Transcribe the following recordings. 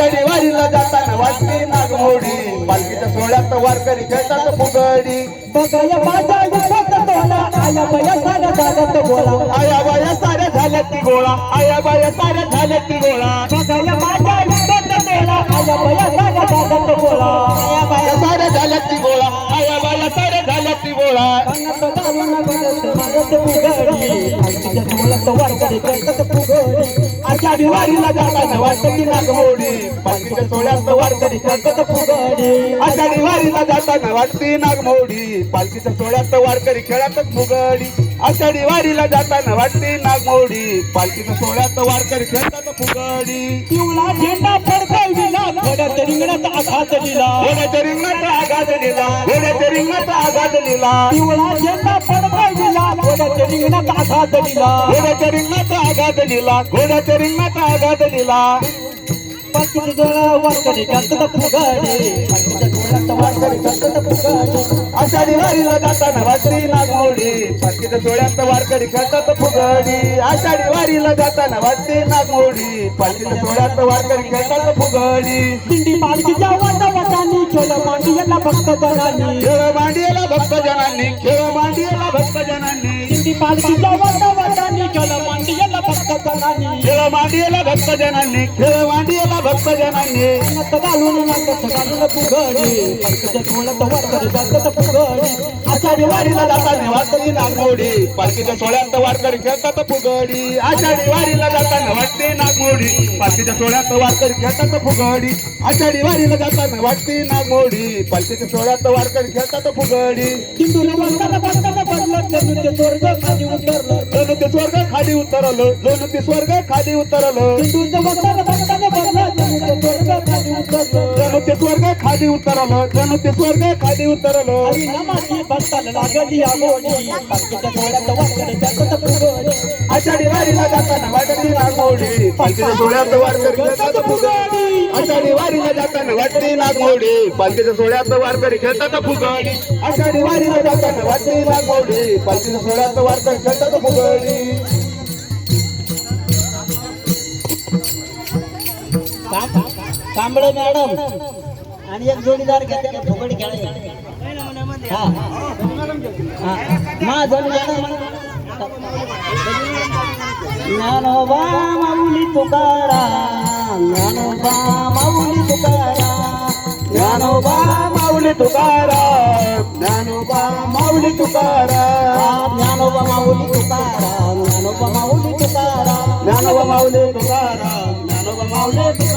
आषाढी वारीला जाताना वाटते नागमोडी. पालखीच्या सोहळ्यात वारकरी खेळतात फुगडी. बघाया माझा दुखत तोला आया बया साऱ्या दादात बोला आया बाया साऱ्या झाल्या ती गोळा. आया बाया साऱ्या झाल्या ती गोळा बघाया माझा दुखत तोला आया बया साऱ्या दादात बोला वारकरी करतात फुगडी वारीला जाताना वाटते नागमोडी पालखीच्या सोहळ्यात वारकरी खेळतात फुगडी आषाढी वारीला जाताना वाटते नागमोडी पालखीच्या सोहळ्यात वारकरी खेळतात फुगडी आषाढी वारीला जाताना वाटते नागमोडी पालखीच्या सोहळ्यात वारकरी खेळतात फुगडी पिवळा झेंडा फडकाविला घोड्यात रिंगणात आघात दिला. घोड्याच्या रिंगात आघात लिहिला घोड्याच्या रिंगात आघात लिहिला पिवळा झेंडा आघात दिला. घोड्याच्या रिंगात आघात लिहिला घोड्याच्या रिंगात आघात लिहिला पाकीच्या डोळा वारकरी करतात फुगडी पाकीच्या डोळ्यात वारकरी करतात फुगडी आषाढी वारीला जाताना वाटली नागमोडी पालखीच्या सोहळ्यात वारकरी खेळतात फुगडी आषाढी वारीला जाताना वाटते नागमोडी पालखीच्या सोहळ्यात वारकरी खेळतात फुगडी दिंडी पालखीच्या वाटावाटानी खेळ मांडियाला भक्त जनानी. खेळ मांडियला भक्त जनांनी खेळ मांडियला भक्त जनांनी. दिंडी पालखीच्या वाटावाटानी खेळ मांडियाला जनानी खेळ मांडियला भक्त जनांनी खेळ मांडियला भक्त जनांनी. नत घालून नाकत घालून फुगडी. पालखीच्या डोळ्यात वारकरी करतात फुगडी. आषाढी वारीला जाताना वाटली नागमोडी. पालखीच्या सोहळ्यात वारकरी खेळतात फुगडी. आषाढी वारीला जाताना वाटते नागमोडी. पालखीच्या सोहळ्यात वारकरी खेळतात फुगडी. आषाढी वारीला जाताना वाटते नागमोडी. पालखीच्या सोहळ्यात वारकरी खेळतात फुगडी. हिंदूला पडलं ते स्वर्ग खाली उतरलं. खाली उतरलो लोणंदी स्वर्ग खाली उतरलो. ते स्वर्ग खाली उतरलो. जनुते स्वर्ग खाली उतरलो आषाढी वारीला जाताना वाटली नागोडी पालखीच्या सोहळ्यात वारकरी खेळतात फुगाडी. आषाढी वारीला जाताना वाटली नागोडी पालखीच्या सोहळ्यात वारकरी खेळतात फुगाडी. आषाढी वारीला जाताना वाटली नागोडी पालखीच्या सोहळ्यात वारकरी खेळतात फुगाडी. कांबळे मॅडम. आणि एक जोडीदार घेते फुकट खेळायला हा. माझं ज्ञानोबा माऊली तुकारा ज्ञानोबा माऊली तुकारा ज्ञानोबा माऊली तुकारा ज्ञानोबा माऊली तुकारा ज्ञानोबा माऊली तुकारा ज्ञानोबा माऊली तुकारा ज्ञानोबा माऊली तुकारा ज्ञानोबा माऊली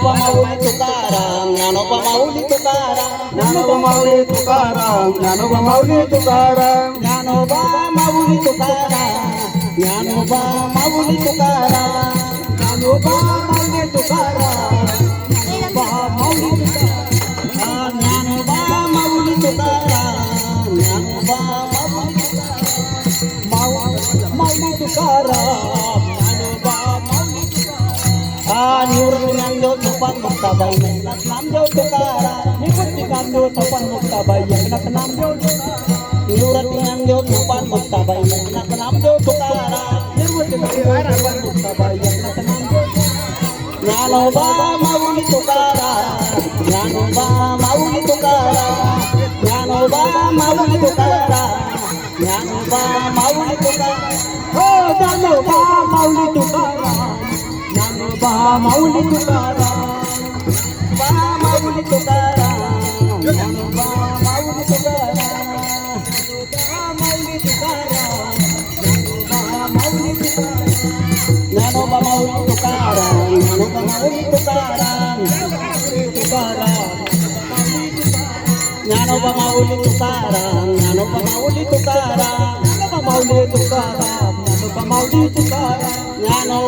ज्ञानोबा माऊली तुकाराम ज्ञानोबा माऊली तुकाराम ज्ञानोबा माऊली तुकाराम ज्ञानोबा माऊली तुकाराम ज्ञानोबा माऊली तुकाराम ज्ञानोबा माऊली तुकाराम ज्ञानोबा माऊली तुकाराम ज्ञानोबा माऊली तुकाराम हा, ज्ञानोबा माऊली तुकाराम ज्ञानोबा माऊली तुकाराम माऊ- माऊली तुकाराम ज्ञानोबा माऊली तुकाराम हा तुपान मुक्ताबाई एकनाथ नामदेव तुकाराम. निवृत्ती तुपान मुक्ताबाई एकनाथ नामदेव निवृत्ती ज्ञानदेव तुपान मुक्ताबाई एकनाथ नामदेव तुकाराम. निवृत्ती ज्ञानदेव मुक्ताबाई एकनाथ नामदेव ज्ञानोबा माऊली तुकारा ज्ञानोबा माऊली तुकारा ज्ञानोबा माऊली तुकारा ज्ञानोबा माऊली हो ज्ञानोबा माऊली तुकारा మౌలి తుకారా బా మౌలి తుకారా బా మౌలి తుకారా బా మౌలి తుకారా బా మౌలి తుకారా నానో బా మౌలి తుకారా నానో